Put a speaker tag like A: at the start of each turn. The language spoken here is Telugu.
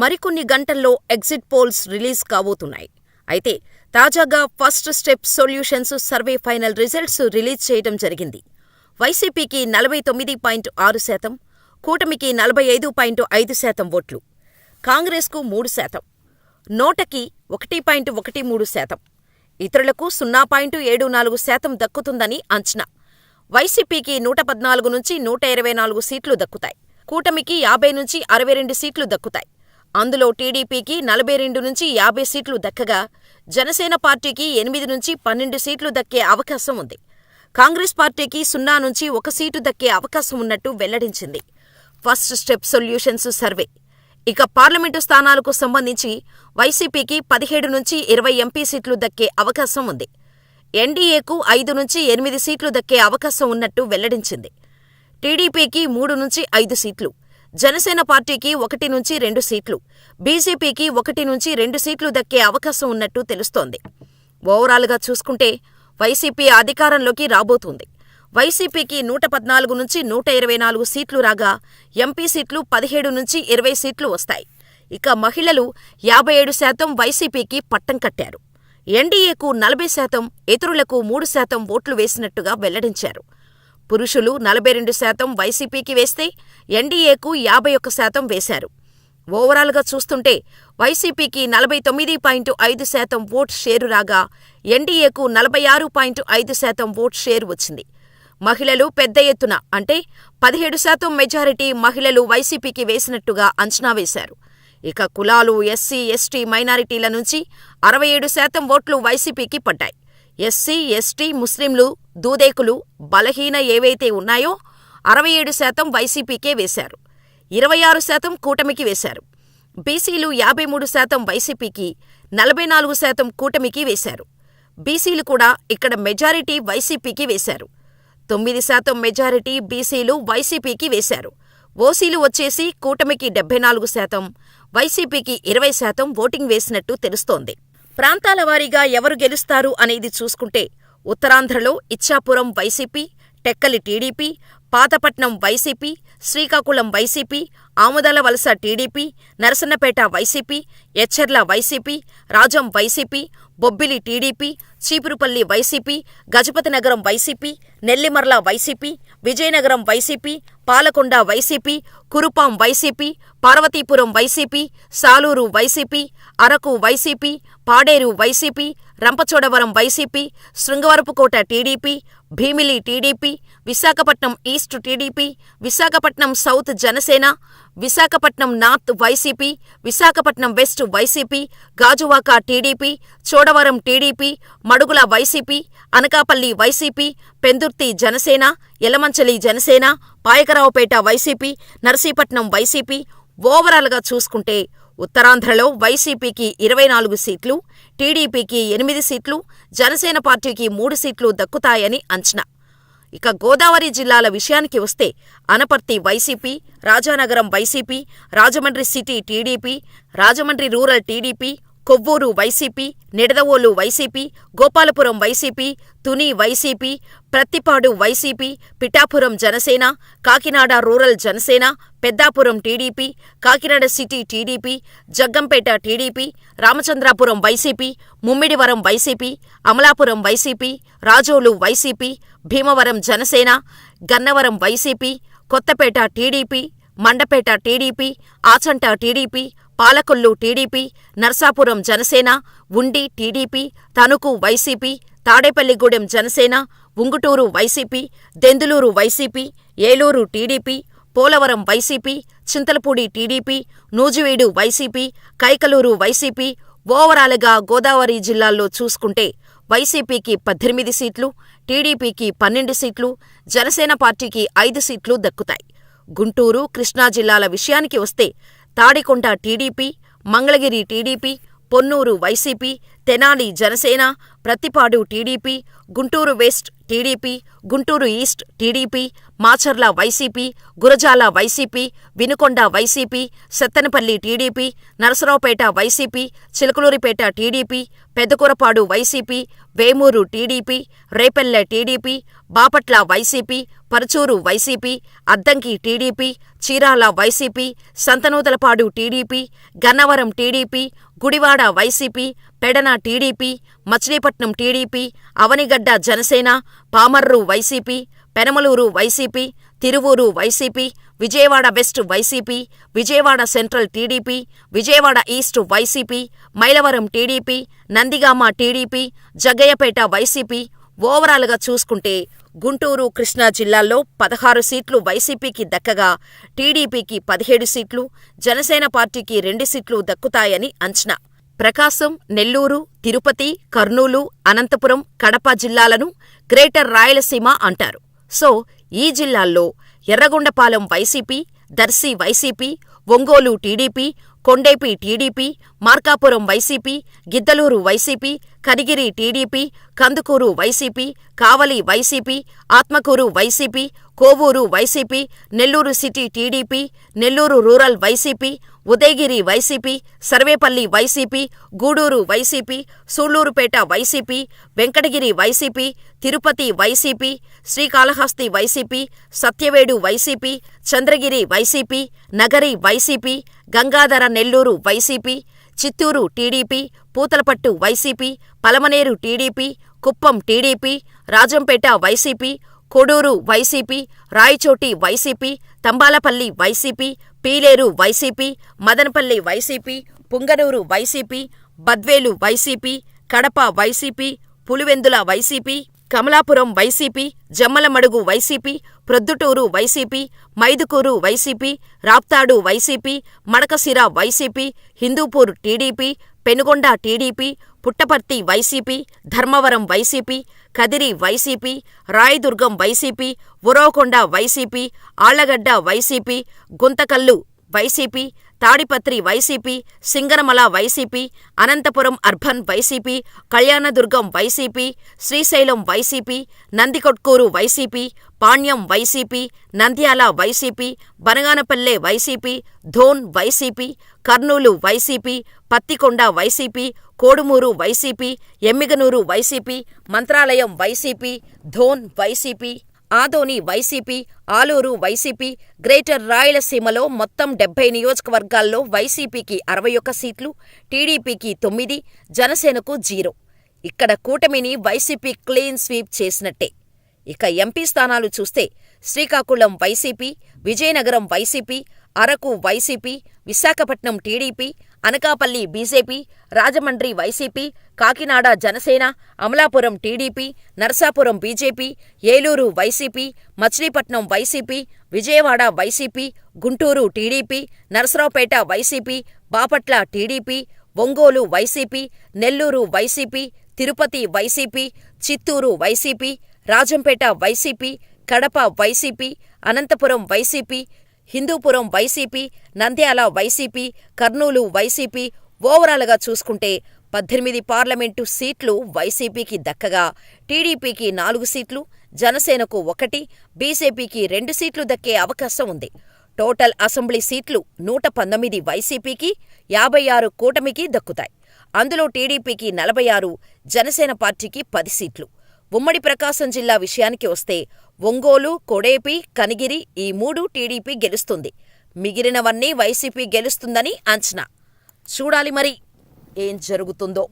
A: మరికొన్ని గంటల్లో ఎగ్జిట్ పోల్స్ రిలీజ్ కాబోతున్నాయి. అయితే తాజాగా first step solutions survey final results release చేయడం జరిగింది. వైసీపీకి నలభై తొమ్మిది పాయింట్ ఆరు శాతం, కూటమికి నలభై ఐదు పాయింట్ ఐదు శాతం ఓట్లు, కాంగ్రెస్కు మూడు శాతం, నోటకి ఒకటి పాయింట్ ఒకటి మూడు శాతం, ఇతరులకు సున్నా పాయింట్ ఏడు నాలుగు శాతం దక్కుతుందని అంచనా. వైసీపీకి నూట పద్నాలుగు నుంచి నూట ఇరవై నాలుగు సీట్లు దక్కుతాయి. కూటమికి యాభై నుంచి అరవై రెండు సీట్లు దక్కుతాయి. అందులో టీడీపీకి నలభై రెండు నుంచి యాభై సీట్లు దక్కగా, జనసేన పార్టీకి ఎనిమిది నుంచి పన్నెండు సీట్లు దక్కే అవకాశం ఉంది. కాంగ్రెస్ పార్టీకి సున్నా నుంచి ఒక సీటు దక్కే అవకాశం ఉన్నట్టు వెల్లడించింది ఫస్ట్ స్టెప్ సొల్యూషన్స్ సర్వే. ఇక పార్లమెంటు స్థానాలకు సంబంధించి వైసీపీకి పదిహేడు నుంచి ఇరవై ఎంపీ సీట్లు దక్కే అవకాశం ఉంది. ఎన్డీఏకు ఐదు నుంచి ఎనిమిది సీట్లు దక్కే అవకాశం ఉన్నట్టు వెల్లడించింది. టీడీపీకి మూడు నుంచి ఐదు సీట్లు, జనసేన పార్టీకి ఒకటి నుంచి రెండు సీట్లు, బీజేపీకి ఒకటి నుంచి రెండు సీట్లు దక్కే అవకాశం ఉన్నట్టు తెలుస్తోంది. ఓవరాల్గా చూసుకుంటే వైసీపీ అధికారంలోకి రాబోతోంది. వైసీపీకి నూట పద్నాలుగు నుంచి నూట ఇరవై నాలుగు సీట్లు రాగా ఎంపీ సీట్లు పదిహేడు నుంచి ఇరవై సీట్లు వస్తాయి. ఇక మహిళలు యాభై ఏడు శాతం వైసీపీకి పట్టం కట్టారు. ఎన్డీఏకు నలభై శాతం, ఇతరులకు మూడు శాతం ఓట్లు వేసినట్టుగా వెల్లడించారు. పురుషులు నలభై రెండు శాతం వైసీపీకి వేస్తే ఎన్డీఏకు యాభై ఒక్క శాతం వేశారు. ఓవరాల్గా చూస్తుంటే వైసీపీకి నలభై తొమ్మిది పాయింట్ ఐదు శాతం ఓట్ షేరు రాగా ఎన్డీఏకు నలభై ఆరు పాయింట్ ఐదు శాతం ఓట్ షేరు వచ్చింది. మహిళలు పెద్ద ఎత్తున అంటే పదిహేడు శాతం మెజారిటీ మహిళలు వైసీపీకి వేసినట్టుగా అంచనా వేశారు. ఇక కులాలు, ఎస్సీ, ఎస్టీ మైనారిటీల నుంచి అరవై ఏడు శాతం ఓట్లు వైసీపీకి పడ్డాయి. ఎస్సీ, ఎస్టీ, ముస్లింలు, దూదేకులు, బలహీన ఏవైతే ఉన్నాయో అరవై ఏడు శాతం వైసీపీకే వేశారు. ఇరవై ఆరు శాతం కూటమికి వేశారు. బీసీలు యాభై మూడు శాతం వైసీపీకి, నలభై నాలుగు శాతం కూటమికి వేశారు. బీసీలు కూడా ఇక్కడ మెజారిటీ వైసీపీకి వేశారు. తొమ్మిది శాతం మెజారిటీ బీసీలు వైసీపీకి వేశారు. ఓసీలు వచ్చేసి కూటమికి డెబ్బై నాలుగు శాతం, వైసీపీకి ఇరవై శాతం ఓటింగ్ వేసినట్టు తెలుస్తోంది. ప్రాంతాల వారీగా ఎవరు గెలుస్తారు అనేది చూసుకుంటే ఉత్తరాంధ్రలో Ichchapuram YCP, Tekkali TDP, Pathapatnam YCP, Srikakulam YCP, Amadalavalasa TDP, Narasannapeta YCP, Etcherla YCP, Rajam YCP, Bobbili TDP, Cheepurupalli YCP, Gajapathinagaram YCP, Nellimarla YCP, Vizianagaram YCP, Palakonda YCP, Kurupam YCP, Parvathipuram YCP, Salur YCP, Araku YCP, Paderu YCP, Rampachodavaram YCP, Srungavarapukota TDP, Bheemili TDP, Visakhapatnam east TDP, Visakhapatnam south Janasena, Visakhapatnam north YCP, Visakhapatnam west YCP, Gajuwaka TDP, Chodavaram TDP, Madugula YCP, Anakapalli YCP, Pendurthi Janasena, Elamanchili Janasena, Payakaraopeta YCP, Narsipatnam YCP. ఓవరాల్గా చూసుకుంటే ఉత్తరాంధ్రలో వైసీపీకి ఇరవై నాలుగు సీట్లు, టీడీపీకి ఎనిమిది సీట్లు, జనసేన పార్టీకి మూడు సీట్లు దక్కుతాయని అంచనా. ఇక గోదావరి జిల్లాల విషయానికి వస్తే Anaparthi YCP, Rajanagaram YCP, Rajahmundry city TDP, Rajahmundry rural TDP, Kovvur YCP, Nidadavolu YCP, Gopalapuram YCP, Tuni YCP, Prathipadu YCP, Pithapuram Janasena, Kakinada rural Janasena, Peddapuram TDP, Kakinada city TDP, Jaggampeta TDP, Ramachandrapuram YCP, Mummidivaram YCP, Amalapuram YCP, Razole YCP, Bhimavaram Janasena, Gannavaram YCP, Kothapeta TDP, Mandapeta TDP, Achanta TDP, Palakollu TDP, Narsapuram Janasena, Undi TDP, Tanuku YCP, Tadepalligudem Janasena, Unguturu YCP, Denduluru YCP, Eluru TDP, Polavaram YCP, Chintalapudi TDP, Nuzvid YCP, Kaikaluru YCP. ఓవరాలుగా Godavari జిల్లాల్లో చూసుకుంటే వైసీపీకి పద్దెనిమిది సీట్లు, టీడీపీకి పన్నెండు సీట్లు, జనసేన పార్టీకి ఐదు సీట్లు దక్కుతాయి. గుంటూరు, కృష్ణా జిల్లాల విషయానికి వస్తే Tadikonda TDP, Mangalagiri TDP, Ponnur YCP, Tenali Janasena Prathipadu TDP Guntur west TDP Guntur east TDP Macherla YCP Gurazala YCP Vinukonda YCP Sattenapalli TDP Narasaraopet YCP Chilakaluripet TDP Pedakurapadu YCP Vemuru TDP Repalle TDP Bapatla YCP Parchur YCP Addanki TDP Chirala YCP Santhanuthalapadu TDP Gannavaram TDP Gudivada YCP Pedana TDP Machilipatnam TDP Avanigadda Janasena Pamarru YCP Penamaluru YCP Tiruvuru YCP Vijayawada west YCP Vijayawada central TDP Vijayawada east YCP Mylavaram TDP Nandigama TDP Jaggayyapeta YCP ఓవరాల్గా చూసుకుంటే గుంటూరు కృష్ణా జిల్లాల్లో పదహారు సీట్లు వైసీపీకి దక్కగా టీడీపీకి పదిహేడు సీట్లు జనసేన పార్టీకి రెండు సీట్లు దక్కుతాయని అంచనా. ప్రకాశం నెల్లూరు తిరుపతి కర్నూలు అనంతపురం కడప జిల్లాలను గ్రేటర్ రాయలసీమ అంటారు. సో ఈ జిల్లాల్లో Yerragondapalem YCP Darsi YCP Ongole TDP Kondepi TDP Markapuram YCP Giddalur YCP Kanigiri TDP Kandukur YCP Kavali YCP Atmakur YCP Kovur YCP Nellore city TDP Nellore rural YCP Udayagiri YCP Sarvepalli YCP Gudur YCP Sullurpeta YCP Venkatagiri YCP Tirupati YCP Srikalahasti YCP Satyavedu YCP Chandragiri YCP Nagari YCP Gangadhara Nellore YCP Chittoor TDP Puthalapattu YCP Palamaner TDP Kuppam TDP Rajampet YCP Koduru YCP Rayachoti YCP Thamballapalle YCP Pileru YCP Madanapalle YCP Punganur YCP Badvel YCP Kadapa YCP Pulivendula YCP Kamalapuram YCP Jammalamadugu YCP Proddatur YCP Mydukur YCP Raptadu YCP Madakasira YCP Hindupur TDP Penukonda TDP Puttaparthi YCP Dharmavaram YCP Kadiri YCP Rayadurgam YCP Uravakonda YCP Allagadda YCP Guntakal YCP Tadipatri YCP Singanamala YCP Anantapur urban YCP Kalyandurg YCP Srisailam YCP Nandikotkur YCP Panyam YCP Nandyal YCP Banaganapalle YCP Dhone YCP Kurnool YCP Pattikonda YCP Kodumur YCP Yemmiganur YCP Mantralayam YCP Dhone YCP Adoni YCP Alur YCP greater రాయలసీమలో మొత్తం డెబ్బై నియోజకవర్గాల్లో వైసీపీకి అరవై ఒక్క సీట్లు టీడీపీకి తొమ్మిది జనసేనకు జీరో. ఇక్కడ కూటమిని వైసీపీ క్లీన్ స్వీప్ చేసినట్టే. ఇక ఎంపీ స్థానాలు చూస్తే Srikakulam YCP Vizianagaram YCP Araku YCP Visakhapatnam TDP Anakapalli BJP Rajahmundry YCP Kakinada Janasena Amalapuram TDP Narasapuram BJP Eluru YCP Machilipatnam YCP Vijayawada YCP Guntur TDP Narasaraopet YCP Bapatla TDP Ongole YCP Nellore YCP Tirupati YCP Chittoor YCP Rajampet YCP Kadapa YCP Anantapur YCP Hindupur YCP Nandyal YCP Kurnool YCP ఓవరాల్గా చూసుకుంటే పద్దెనిమిది పార్లమెంటు సీట్లు వైసీపీకి దక్కగా. టీడీపీకి నాలుగు సీట్లు జనసేనకు ఒకటి బీజేపీకి రెండు సీట్లు దక్కే అవకాశం ఉంది. టోటల్ అసెంబ్లీ సీట్లు నూట పంతొమ్మిది వైసీపీకి యాభై ఆరు కూటమికి దక్కుతాయి. అందులో టీడీపీకి నలభై ఆరు జనసేన పార్టీకి పది సీట్లు. ఉమ్మడి ప్రకాశం జిల్లా విషయానికి వస్తే ఒంగోలు కొడేపి కనిగిరి ఈ మూడు టీడీపీ గెలుస్తుంది. మిగిలినవన్నీ వైసీపీ గెలుస్తుందని అంచనా. చూడాలి మరి ఏం జరుగుతుందో.